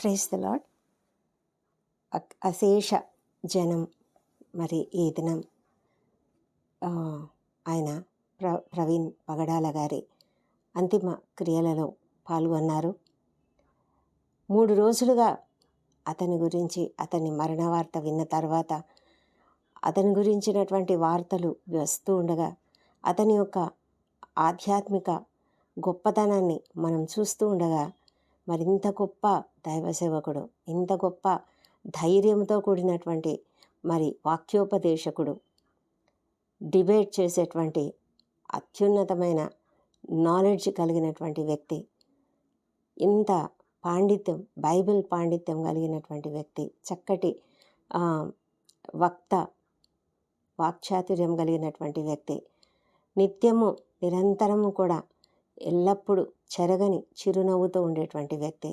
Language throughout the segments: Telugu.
ప్రైజ్ ద లాడ్ అక్- అశేష జనం మరి ఈ దినం ఆయన ప్ర ప్రవీణ్ పగడాల గారి అంతిమ క్రియలలో పాల్గొన్నారు. మూడు రోజులుగా అతని గురించి అతని మరణ వార్త విన్న తర్వాత అతని గురించినటువంటి వార్తలు వస్తూ ఉండగా అతని యొక్క ఆధ్యాత్మిక గొప్పతనాన్ని మనం చూస్తూ ఉండగా మరింత గొప్ప దైవ సేవకుడు ఇంత గొప్ప ధైర్యంతో కూడినటువంటి మరి వాక్యోపదేశకుడు డిబేట్ చేసేటువంటి అత్యున్నతమైన నాలెడ్జ్ కలిగినటువంటి వ్యక్తి ఇంత పాండిత్యం బైబిల్ పాండిత్యం కలిగినటువంటి వ్యక్తి చక్కటి వక్త వాక్చాతుర్యం కలిగినటువంటి వ్యక్తి నిత్యము నిరంతరము కూడా ఎల్లప్పుడూ చెరగని చిరునవ్వుతో ఉండేటువంటి వ్యక్తి.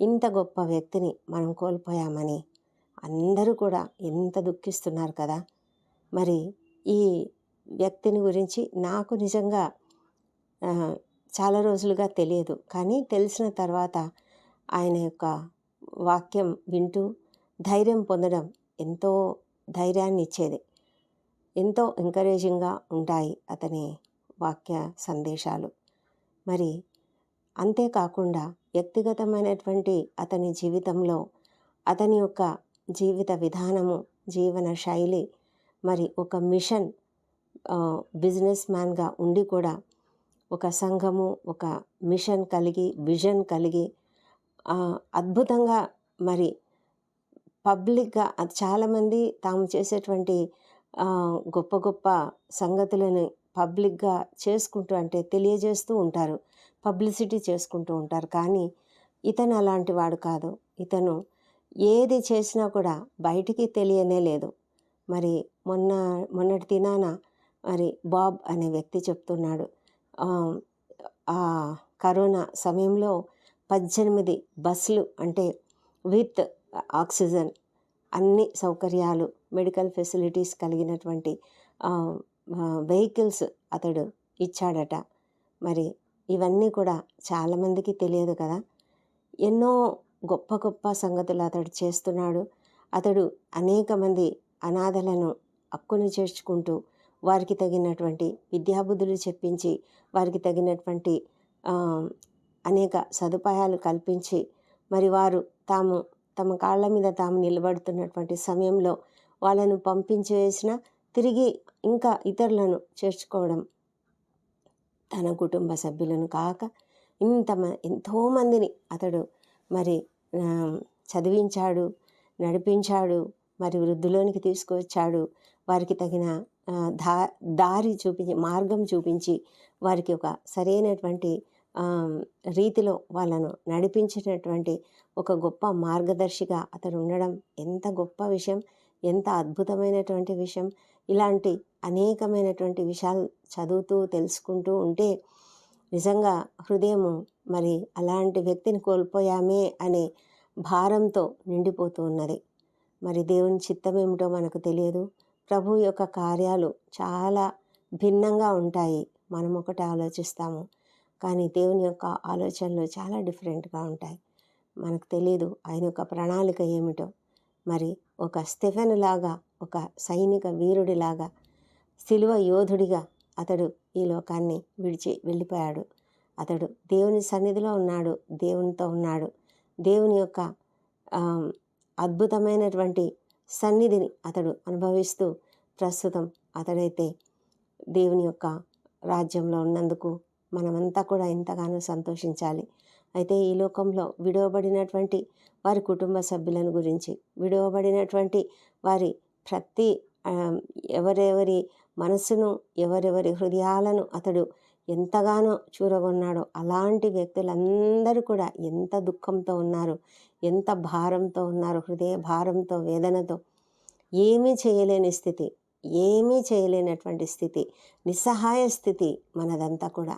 ఇంత గొప్ప వ్యక్తిని మనం కోల్పోయామని అందరూ కూడా ఎంత దుఃఖిస్తున్నారు కదా! మరి ఈ వ్యక్తిని గురించి నాకు నిజంగా చాలా రోజులుగా తెలియదు. కానీ తెలిసిన తర్వాత ఆయన యొక్క వాక్యం వింటూ ధైర్యం పొందడం ఎంతో ధైర్యాన్ని ఇచ్చేది. ఎంతో ఎంకరేజింగ్గా ఉంటాయి అతని వాక్య సందేశాలు. మరి అంతేకాకుండా వ్యక్తిగతమైనటువంటి అతని జీవితంలో అతని యొక్క జీవిత విధానము జీవన శైలి మరి ఒక మిషన్ బిజినెస్ మ్యాన్గా ఉండి కూడా ఒక సంఘము ఒక మిషన్ కలిగి విజన్ కలిగి అద్భుతంగా మరి పబ్లిక్గా చాలామంది తాము చేసేటువంటి గొప్ప గొప్ప సంగతులని పబ్లిక్గా చేసుకుంటూ అంటే తెలియజేస్తూ ఉంటారు. పబ్లిసిటీ చేసుకుంటూ ఉంటారు. కానీ ఇతను అలాంటి వాడు కాదు. ఇతను ఏది చేసినా కూడా బయటికి తెలియనే లేదు. మరి మొన్న మొన్నటి దినాన మరి బాబ్ అనే వ్యక్తి చెప్తున్నాడు. ఆ, ఆ కరోనా సమయంలో పద్దెనిమిది బస్సులు అంటే విత్ ఆక్సిజన్ అన్ని సౌకర్యాలు మెడికల్ ఫెసిలిటీస్ కలిగినటువంటి వెహికల్స్ అతడు ఇచ్చాడట. మరి ఇవన్నీ కూడా చాలామందికి తెలియదు కదా. ఎన్నో గొప్ప గొప్ప సంగతులు అతడు చేస్తున్నాడు. అతడు అనేక మంది అనాథలను హక్కును చేర్చుకుంటూ వారికి తగినటువంటి విద్యాబుద్ధులు చెప్పించి వారికి తగినటువంటి అనేక సదుపాయాలు కల్పించి మరి వారు తాము తమ కాళ్ళ మీద తాము నిలబడుతున్నటువంటి సమయంలో వాళ్ళను పంపించి వేసిన తిరిగి ఇంకా ఇతరులను చేర్చుకోవడం తన కుటుంబ సభ్యులను కాక ఇంత మ- ఎంతోమందిని అతడు మరి చదివించాడు నడిపించాడు మరి వృద్ధిలోనికి తీసుకువచ్చాడు. వారికి తగిన దా దారి చూపించి మార్గం చూపించి వారికి ఒక సరైనటువంటి రీతిలో వాళ్ళను నడిపించినటువంటి ఒక గొప్ప మార్గదర్శిగా అతడు ఉండడం ఎంత గొప్ప విషయం ఎంత అద్భుతమైనటువంటి విషయం. ఇలాంటి అనేకమైనటువంటి విషయాలు చదువుతూ తెలుసుకుంటూ ఉంటే నిజంగా హృదయము మరి అలాంటి వ్యక్తిని కోల్పోయామే అనే భారంతో నిండిపోతూ ఉన్నది. మరి దేవుని చిత్తం ఏమిటో మనకు తెలియదు. ప్రభు యొక్క కార్యాలు చాలా భిన్నంగా ఉంటాయి. మనం ఒకటి ఆలోచిస్తాము. కానీ దేవుని యొక్క ఆలోచనలు చాలా డిఫరెంట్గా ఉంటాయి. మనకు తెలియదు ఆయన యొక్క ప్రణాళిక ఏమిటో. మరి ఒక స్టెఫెన్ లాగా ఒక సైనిక వీరుడిలాగా శిలువ యోధుడిగా అతడు ఈ లోకాన్ని విడిచి వెళ్ళిపోయాడు. అతడు దేవుని సన్నిధిలో ఉన్నాడు దేవునితో ఉన్నాడు. దేవుని యొక్క అద్భుతమైనటువంటి సన్నిధిని అతడు అనుభవిస్తూ ప్రస్తుతం అతడైతే దేవుని యొక్క రాజ్యంలో ఉన్నందుకు మనమంతా కూడా ఎంతగానో సంతోషించాలి. అయితే ఈ లోకంలో విడవబడినటువంటి వారి కుటుంబ సభ్యులను గురించి విడవబడినటువంటి వారి ప్రతి ఎవరెవరి మనసును ఎవరెవరి హృదయాలను అతడు ఎంతగానో చూరగొన్నాడో అలాంటి వ్యక్తులందరూ కూడా ఎంత దుఃఖంతో ఉన్నారు ఎంత భారంతో ఉన్నారు హృదయ భారంతో వేదనతో ఏమీ చేయలేని స్థితి ఏమీ చేయలేనటువంటి స్థితి నిస్సహాయ స్థితి మనదంతా కూడా.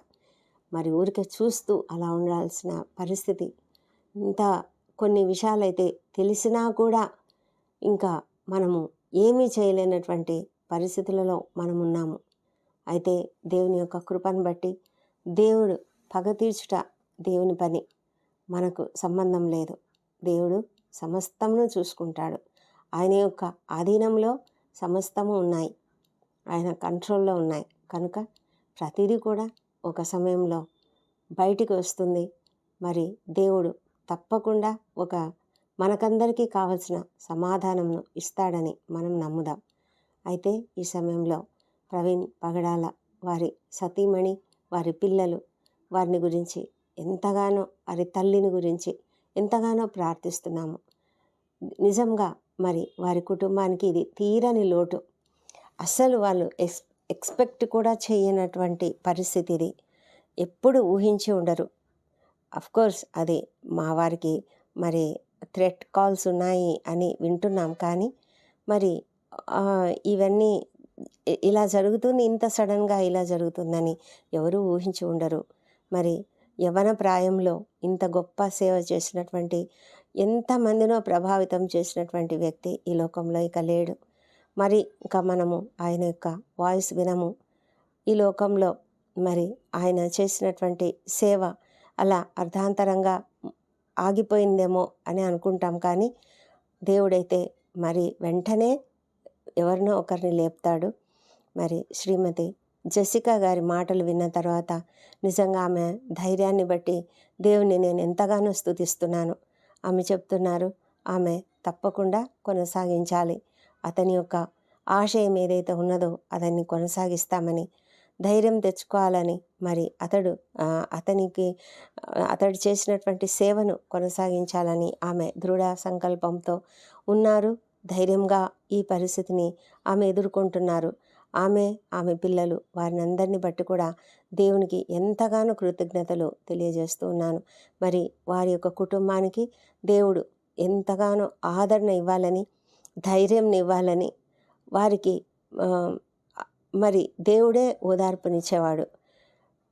మరి ఊరికే చూస్తూ అలా ఉండాల్సిన పరిస్థితి. ఇంత కొన్ని విషయాలైతే తెలిసినా కూడా ఇంకా మనము ఏమీ చేయలేనటువంటి పరిస్థితులలో మనం ఉన్నాము అయితే దేవుని యొక్క కృపను బట్టి దేవుడు పగ తీర్చుట దేవుని పని. మనకు సంబంధం లేదు. దేవుడు సమస్తమును చూసుకుంటాడు. ఆయన యొక్క ఆధీనంలో సమస్తము ఉన్నాయి. ఆయన కంట్రోల్లో ఉన్నాయి. కనుక ప్రతిదీ కూడా ఒక సమయంలో బయటికి వస్తుంది. మరి దేవుడు తప్పకుండా ఒక మనకందరికీ కావలసిన సమాధానంను ఇస్తాడని మనం నమ్ముదాం. అయితే ఈ సమయంలో ప్రవీణ్ పగడాల వారి సతీమణి వారి పిల్లలు వారిని గురించి ఎంతగానో వారి తల్లిని గురించి ఎంతగానో ప్రార్థిస్తున్నాము. నిజంగా మరి వారి కుటుంబానికి ఇది తీరని లోటు. అసలు వాళ్ళు ఎక్స్ ఎక్స్పెక్ట్ కూడా చేయనటువంటి పరిస్థితి ఇది. ఎప్పుడు ఊహించి ఉండరు. కోర్స్ అది మా వారికి మరి థ్రెట్ కాల్స్ ఉన్నాయి అని వింటున్నాం. కానీ మరి ఇవన్నీ ఇలా జరుగుతుంది ఇంత సడన్గా ఇలా జరుగుతుందని ఎవరు ఊహించి ఉండరు. మరి యవన ప్రాయంలో ఇంత గొప్ప సేవ చేసినటువంటి ఎంతమందినో ప్రభావితం చేసినటువంటి వ్యక్తి ఈ లోకంలో ఇక లేడు. మరి ఇంకా మనము ఆయన యొక్క వాయిస్ వినము. ఈ లోకంలో మరి ఆయన చేసినటువంటి సేవ అలా అర్ధాంతరంగా ఆగిపోయిందేమో అని అనుకుంటాం. కానీ దేవుడైతే మరి వెంటనే ఎవరినో ఒకరిని లేపుతాడు. మరి శ్రీమతి జసికా గారి మాటలు విన్న తర్వాత నిజంగా ఆమె ధైర్యాన్ని బట్టి దేవుని నేను ఎంతగానో స్థుతిస్తున్నాను ఆమె చెప్తున్నారు ఆమె తప్పకుండా కొనసాగించాలి. అతని యొక్క ఆశయం ఏదైతే ఉన్నదో అతన్ని కొనసాగిస్తామని ధైర్యం తెచ్చుకోవాలని మరి అతడు అతనికి అతడు చేసినటువంటి సేవను కొనసాగించాలని ఆమె దృఢ సంకల్పంతో ఉన్నారు. ధైర్యంగా ఈ పరిస్థితిని ఆమె ఎదుర్కొంటున్నారు. ఆమె ఆమె పిల్లలు వారిని అందరిని బట్టి కూడా దేవునికి ఎంతగానో కృతజ్ఞతలు తెలియజేస్తూ ఉన్నాను. మరి వారి యొక్క కుటుంబానికి దేవుడు ఎంతగానో ఆదరణ ఇవ్వాలని ధైర్యం ఇవ్వాలని వారికి మరి దేవుడే ఓదార్పునిచ్చేవాడు.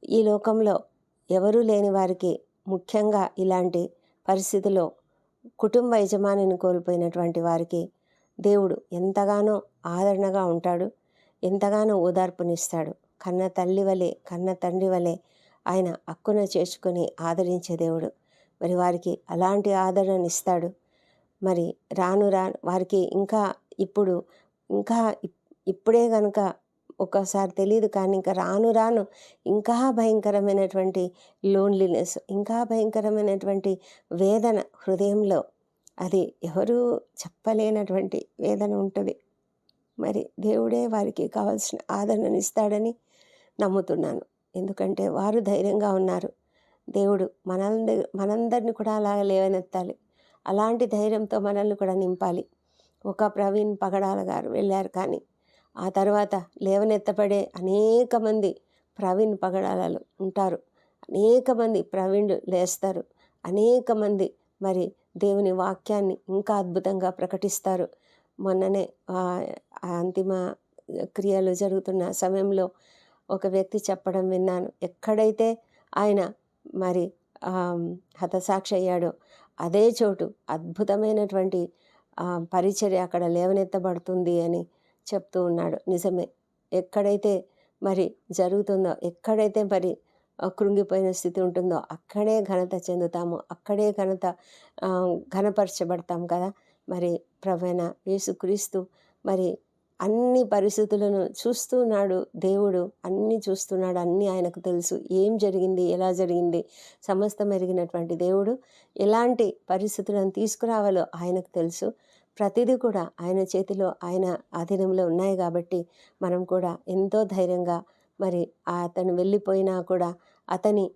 ఈ లోకంలో ఎవరూ లేని వారికి ముఖ్యంగా ఇలాంటి పరిస్థితిలో కుటుంబ యజమానిని కోల్పోయినటువంటి వారికి దేవుడు ఎంతగానో ఆదరణగా ఉంటాడు ఎంతగానో ఓదార్పునిస్తాడు. కన్న తల్లి వలె కన్న తండ్రి వలె ఆయన అక్కున చేర్చుకొని ఆదరించే దేవుడు. మరి వారికి అలాంటి ఆదరణను ఇస్తాడు మరి రాను రాను వారికి ఇంకా ఇప్పుడు ఇంకా ఇప్పుడే కనుక ఒక్కోసారి తెలియదు కానీ ఇంకా రాను రాను ఇంకా భయంకరమైనటువంటి లోన్లీనెస్ ఇంకా భయంకరమైనటువంటి వేదన హృదయంలో. అది ఎవరూ చెప్పలేనటువంటి వేదన ఉంటుంది. మరి దేవుడే వారికి కావాల్సిన ఆదరణను ఇస్తాడని నమ్ముతున్నాను. ఎందుకంటే వారు ధైర్యంగా ఉన్నారు. దేవుడు మనంద మనందరిని కూడా అలాగ లేవనెత్తాలి. అలాంటి ధైర్యంతో మనల్ని కూడా నింపాలి. ఒక ప్రవీణ్ పగడాల గారు వెళ్ళారు కానీ ఆ తర్వాత లేవనెత్తపడే అనేక మంది ప్రవీణ్ పగడాలలో ఉంటారు. అనేక మంది ప్రవీణులు లేస్తారు. అనేక మంది మరి దేవుని వాక్యాన్ని ఇంకా అద్భుతంగా ప్రకటిస్తారు. మొన్ననే అంతిమ క్రియలు జరుగుతున్న సమయంలో ఒక వ్యక్తి చెప్పడం విన్నాను. ఎక్కడైతే ఆయన మరి హతసాక్షి అయ్యాడో అదే చోటు అద్భుతమైనటువంటి పరిచర్య అక్కడ లేవనెత్తబడుతుంది అని చెప్తూ ఉన్నాడు. నిజమే. ఎక్కడైతే మరి జరుగుతుందో ఎక్కడైతే మరి కృంగిపోయిన స్థితి ఉంటుందో అక్కడే ఘనత చెందుతాము. అక్కడే ఘనత ఘనపరచబడతాం కదా! మరి ప్రవైన యేసుక్రీస్తు మరి అన్ని పరిస్థితులను చూస్తున్నాడు దేవుడు అన్నీ చూస్తున్నాడు. అన్నీ ఆయనకు తెలుసు. ఏం జరిగింది? ఎలా జరిగింది? సమస్తం ఎరిగినటువంటి దేవుడు ఎలాంటి పరిస్థితులను తీసుకురావాలో ఆయనకు తెలుసు. ప్రతిదీ కూడా ఆయన చేతిలో ఆయన ఆధీనంలో ఉన్నాయి కాబట్టి మనం కూడా ఎంతో ధైర్యంగా మరి అతను వెళ్ళిపోయినా కూడా అతని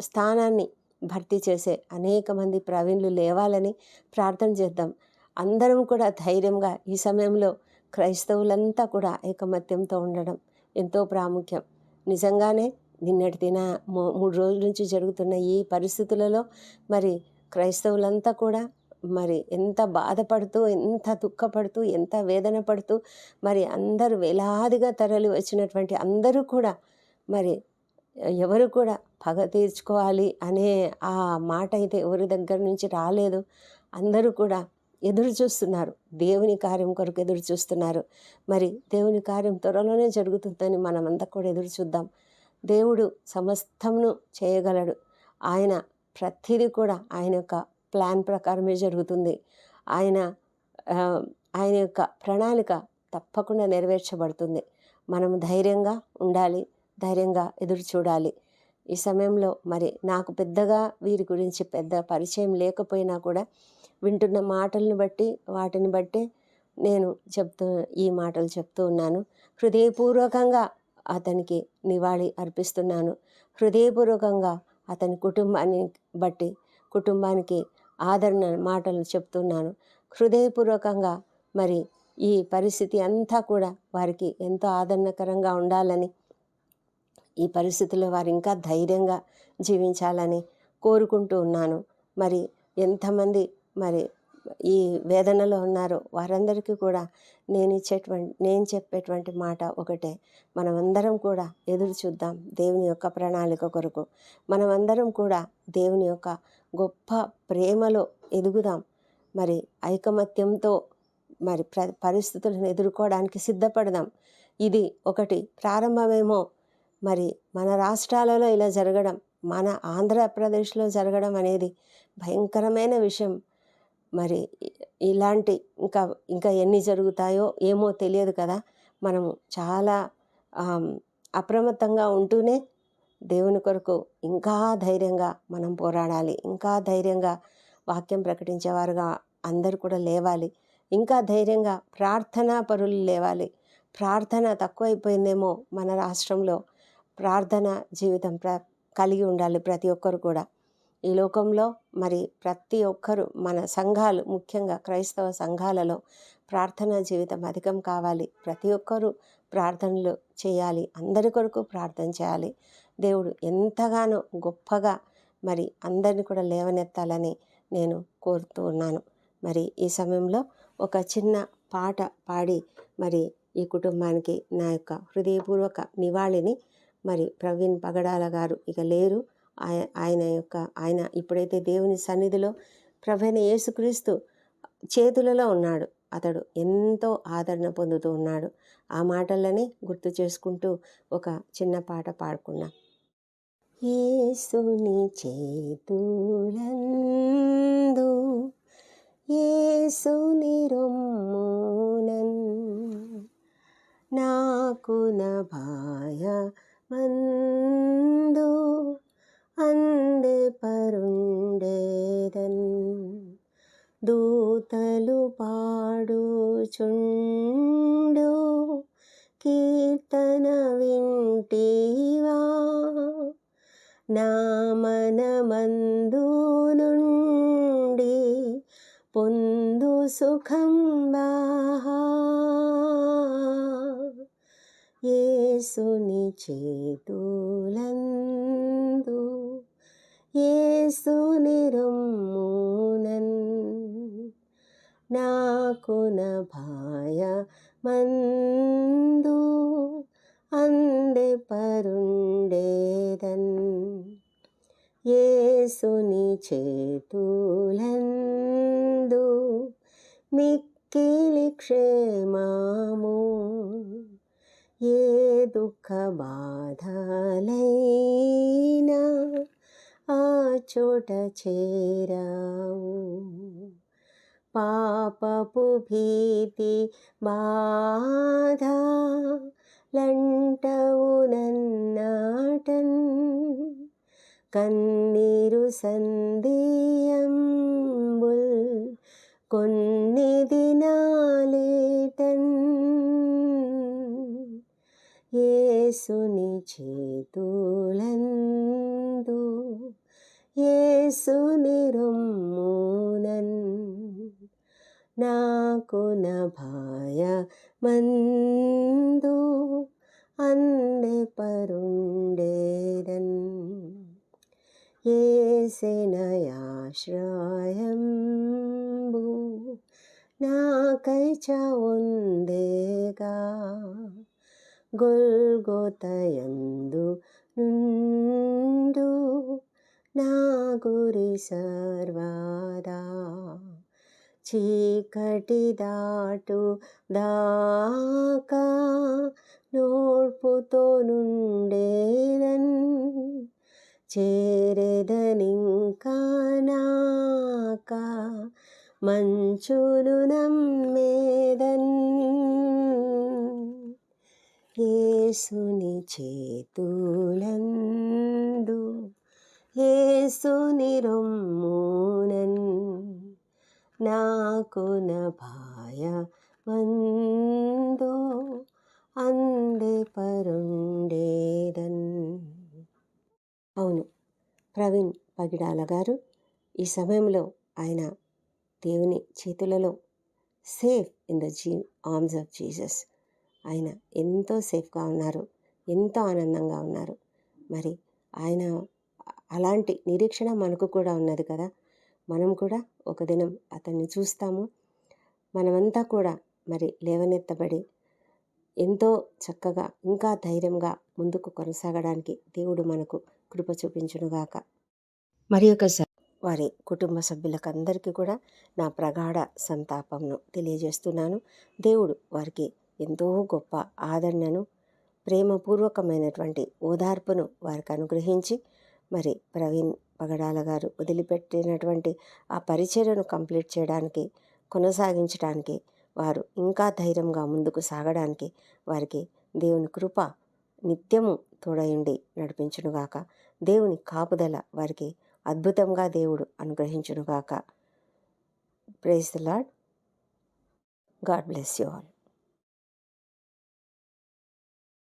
స్థానాన్ని భర్తీ చేసే అనేక మంది ప్రవీణులు లేవాలని ప్రార్థన చేద్దాం. అందరం కూడా ధైర్యంగా ఈ సమయంలో క్రైస్తవులంతా కూడా ఏకమత్యంతో ఉండడం ఎంతో ప్రాముఖ్యం. నిజంగానే నిన్నటి దిన మూ- మూడు రోజుల నుంచి జరుగుతున్న ఈ పరిస్థితులలో మరి క్రైస్తవులంతా కూడా మరి ఎంత బాధపడుతూ ఎంత దుఃఖపడుతూ ఎంత వేదన పడుతూ మరి అందరూ వేలాదిగా తరలి వచ్చినటువంటి అందరూ కూడా మరి ఎవరు కూడా పగ తీర్చుకోవాలి అనే ఆ మాట అయితే ఎవరి దగ్గర నుంచి రాలేదు. అందరూ కూడా ఎదురు చూస్తున్నారు. దేవుని కార్యం కొరకు ఎదురు చూస్తున్నారు. మరి దేవుని కార్యం త్వరలోనే జరుగుతుందని మనమంతా కూడా ఎదురు చూద్దాం. దేవుడు సమస్తమును చేయగలడు. ఆయన ప్రతిదీ కూడా ఆయన యొక్క ప్లాన్ ప్రకారమే జరుగుతుంది. ఆయన ఆయన యొక్క ప్రణాళిక తప్పకుండా నెరవేర్చబడుతుంది. మనం ధైర్యంగా ఉండాలి ధైర్యంగా ఎదురు చూడాలి. ఈ సమయంలో మరి నాకు పెద్దగా వీరి గురించి పెద్ద పరిచయం లేకపోయినా కూడా వింటున్న మాటలను బట్టి వాటిని బట్టి నేను చెప్తూ ఈ మాటలు చెప్తూ ఉన్నాను. హృదయపూర్వకంగా అతనికి నివాళి అర్పిస్తున్నాను. హృదయపూర్వకంగా అతని కుటుంబాన్ని బట్టి కుటుంబానికి ఆదరణ మాటలు చెప్తున్నాను. హృదయపూర్వకంగా మరి ఈ పరిస్థితి అంతా కూడా వారికి ఎంతో ఆదరణకరంగా ఉండాలని ఈ పరిస్థితుల్లో వారు ఇంకా ధైర్యంగా జీవించాలని కోరుకుంటూ ఉన్నాను. మరి ఎంతమంది మరి ఈ వేదనలో ఉన్నారో. వారందరికీ కూడా నేను ఇచ్చేటువంటి నేను చెప్పేటువంటి మాట ఒకటే. మనమందరం కూడా ఎదురు చూద్దాం దేవుని యొక్క ప్రణాళిక కొరకు. మనమందరం కూడా దేవుని యొక్క గొప్ప ప్రేమలో ఎదుగుదాం. మరి ఐకమత్యంతో మరి ప్ర పరిస్థితులను ఎదుర్కోవడానికి సిద్ధపడదాం. ఇది ఒకటి. ప్రారంభమేమో మరి మన రాష్ట్రాలలో ఇలా జరగడం మన ఆంధ్రప్రదేశ్లో జరగడం అనేది భయంకరమైన విషయం. మరి ఇలాంటి ఇంకా ఇంకా ఎన్ని జరుగుతాయో ఏమో తెలియదు కదా. మనము చాలా అప్రమత్తంగా ఉంటూనే దేవుని కొరకు ఇంకా ధైర్యంగా మనం పోరాడాలి. ఇంకా ధైర్యంగా వాక్యం ప్రకటించేవారుగా అందరు కూడా లేవాలి. ఇంకా ధైర్యంగా ప్రార్థనా పరులు లేవాలి. ప్రార్థన తక్కువైపోయిందేమో మన రాష్ట్రంలో ప్రార్థన జీవితం ప్ర కలిగి ఉండాలి ప్రతి ఒక్కరు కూడా. ఈ లోకంలో మరి ప్రతి ఒక్కరు మన సంఘాలు ముఖ్యంగా క్రైస్తవ సంఘాలలో ప్రార్థనా జీవితం అధికం కావాలి. ప్రతి ఒక్కరూ ప్రార్థనలు చేయాలి. అందరి కొరకు ప్రార్థన చేయాలి. దేవుడు ఎంతగానో గొప్పగా మరి అందరిని కూడా లేవనెత్తాలని నేను కోరుతూ ఉన్నాను. మరి ఈ సమయంలో ఒక చిన్న పాట పాడి మరి ఈ కుటుంబానికి నా యొక్క హృదయపూర్వక నివాళిని మరి ప్రవీణ్ పగడాల గారు ఇక లేరు. ఆయన యొక్క ఆయన ఇప్పుడైతే దేవుని సన్నిధిలో ప్రభైన యేసుక్రీస్తు చేతులలో ఉన్నాడు. అతడు ఎంతో ఆదరణ పొందుతూ ఉన్నాడు. ఆ మాటలని గుర్తు చేసుకుంటూ ఒక చిన్న పాట పాడుకున్నా ఏసుని చేతులందు ఏసుని రొమ్మునన్ నాకు నభాయ మందు అందే పరుండేదన్. దూతలు పాడుచుండు కీర్తన వింటివా. నా మనమందు నుండి పొందు సుఖం బాహా. యేసుని చేతులందు ఏసుని రమ్మునన్. నాకున భాయ మందు అందే పరుండేదన్. యేసుని చేతులందు మిక్కిలి క్షేమా દુઃખબાધાલયના આ ચોટ છેરાવું પાપપુ ભીતિ બાધા ಲಂಟವು ನನ್ನಾಟನ್ ಕನ್ನೀರು ಸಂಧಿಯಂಬುಲ್ ಕೊನ್ನಿದಿನಾ యేసుని చేతులందు యేసుని రొమ్మునన్ నాకు నభాయ మందు అందే పరుండేదన్. ఏసెనయాశ్రయంబు నాకై చవుందేగా. గొల్గోతయందు నుండు నా గురి సర్వాదా. చీకటి దాటు దాకా నోర్పుతో నుండేదన్ చేరేదనింకా నాక మంచును నమ్మేదన్ యేసుని చేతులందు యేసుని రొమ్మునన్ నాకు భాయ మందో అందే పరుండేదన్. అవును ప్రవీణ్ పగిడాల గారు ఈ సమయంలో ఆయన దేవుని చేతులలో సేఫ్ ఇన్ ద జీ ఆర్మ్స్ ఆఫ్ జీసస్ ఆయన ఎంతో సేఫ్గా ఉన్నారు ఎంతో ఆనందంగా ఉన్నారు. మరి ఆయన అలాంటి నిరీక్షణ మనకు కూడా ఉన్నది కదా. మనం కూడా ఒక దినం అతన్ని చూస్తాము. మనమంతా కూడా మరి లేవనెత్తబడి ఎంతో చక్కగా ఇంకా ధైర్యంగా ముందుకు కొనసాగడానికి దేవుడు మనకు కృప చూపించునుగాక. మరి ఒకసారి వారి కుటుంబ సభ్యులకు అందరికీ కూడా నా ప్రగాఢ సంతాపంను తెలియజేస్తున్నాను. దేవుడు వారికి ఎంతో గొప్ప ఆదరణను ప్రేమపూర్వకమైనటువంటి ఓదార్పును వారికి అనుగ్రహించి మరి ప్రవీణ్ పగడాల గారు వదిలిపెట్టినటువంటి ఆ పరిచర్యను కంప్లీట్ చేయడానికి కొనసాగించడానికి వారు ఇంకా ధైర్యంగా ముందుకు సాగడానికి వారికి దేవుని కృప నిత్యము తోడయుండి నడిపించునుగాక. దేవుని కాపుదల వారికి అద్భుతంగా దేవుడు అనుగ్రహించునుగాక. Praise the Lord God bless you all